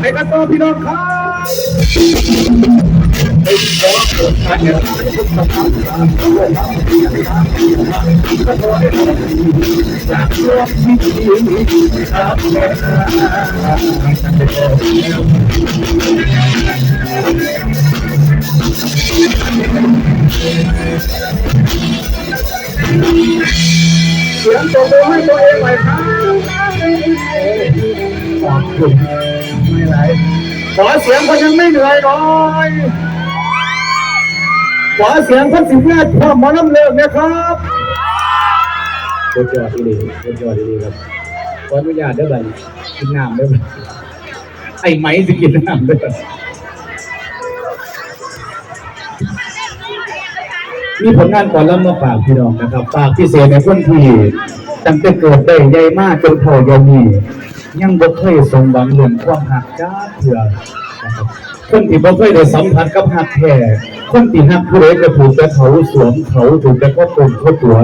ไปกันต่อพี่น้องครับ เสียงตัวมือให้ตัวเองหน่อยครับขอบคุณไม่ไหลขอเสียงคนยังไม่เหนื่อยหน่อยขอเสียงคนสิบแรกพร้อมหมอลำเลิกนะครับสุดยอดดีสุดยอดดีครับขออนุญาตเด้อบัดกินน้ำเด้อบัดไอ้ไหมสิกินน้ำเด้อบัด มีผลงานก่อนแล้วมาฝากพี่น้องนะครับฝากพิเศษในคนที่ตั้งแต่เกิดได้ใหญ่มากจนเท่าใหญ่นี้ยังบ่เคยสมหวังเรื่องความหักจ้าเถื่อนะครับคนที่บ่เคยได้สัมผัสกับหักแท้คนที่หักผู้ใดก็ถูกแต่เขาสวมเขาถูกแต่พ่อปนเขาตัว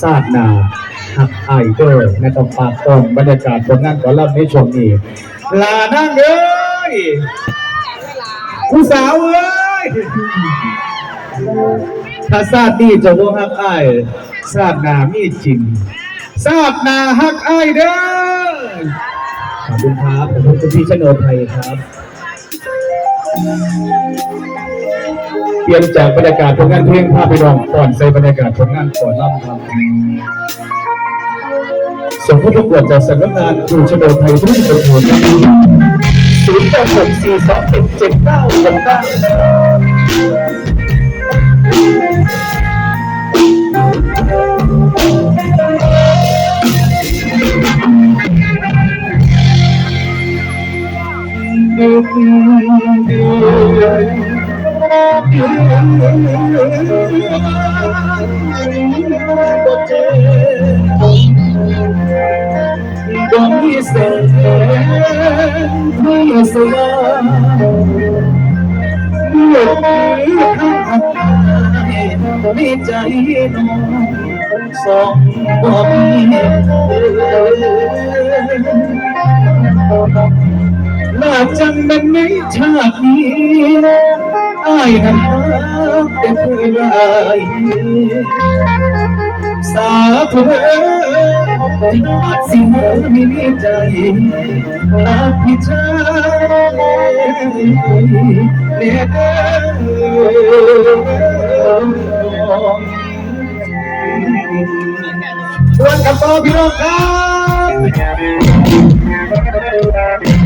ซาดนาหักไอเดอร์นะครับฝากต้อนบรรยากาศผลงานก่อนรับในช่วงนี้ลานั่งเอ้ยผู้สาวเอ้ย ถ้าซาดนี่จะว่าหักไอายซาดนามีจริงซาดนาหักไอายเด้อขอบคุณครับขอบคุณพี่ชโนไทยครับ เปลี่ยนจากบรรยากาศผลงานเพลงภาพไปดองก่อนใส่บรรยากาศผลงานก่อนล่ำครับส่งผู้ประกวดจากสำนักงานครูชโนไทยทุกคนทุกคนศูนย์แปดหกสี่สองเจ็ดเจ็ดเก้าหกเก้า ดวงที่แสนที่สว่างหลบหนีทางในใจน้องสองบ่มีน่า จังเป็นในชาตินี้อายนั้นเป็นผู้ร้ายสาธุเอ้ยที่อาจสิเมื่อมีใจรักพี่ชายเนียเด้อชวนกันต่อพี่น้องครับ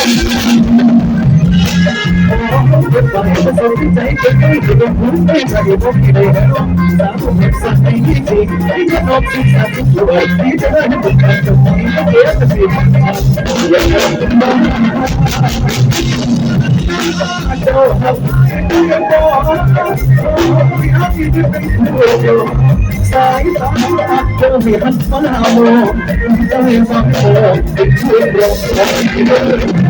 สัญญาดูที่สวยจากเดิมจากสวยเป็นไงจะเป็นคนตายอยากทำได้ได้ทำได้ทำดูเป็นเธอไม่เลยอายบอกให้ไม่เจอองสวรรค์รักเราที่เธอเป็นใจ ไปผสมใจกันให้กับผมไม่ใช่ผมที่ได้ร้องสาวผมสั่งให้จริงให้ขนมสิ่งศักดิ์สิทธิ์ด้วยที่จะได้เป็นการจบที่ต้องเรียนสิ่งอย่างนั้นเจ้าครับยังบอกที่ให้ที่เป็นผู้เดียวสายตาเจ้าเห็นมันหาโมจะให้ฟังโอ้เป็นผู้เดียวที่เดิน Thank you. เก็บผ้าดีมาภาวนาขอให้เราได้สายเย็นขอให้ได้เลยตัดเดินทางกันตัวฟ้าอะไร เดี๋ย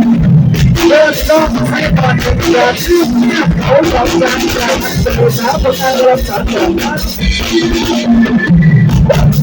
领导，开饭店，吃面，好上山，山山山山山，不山不山不山。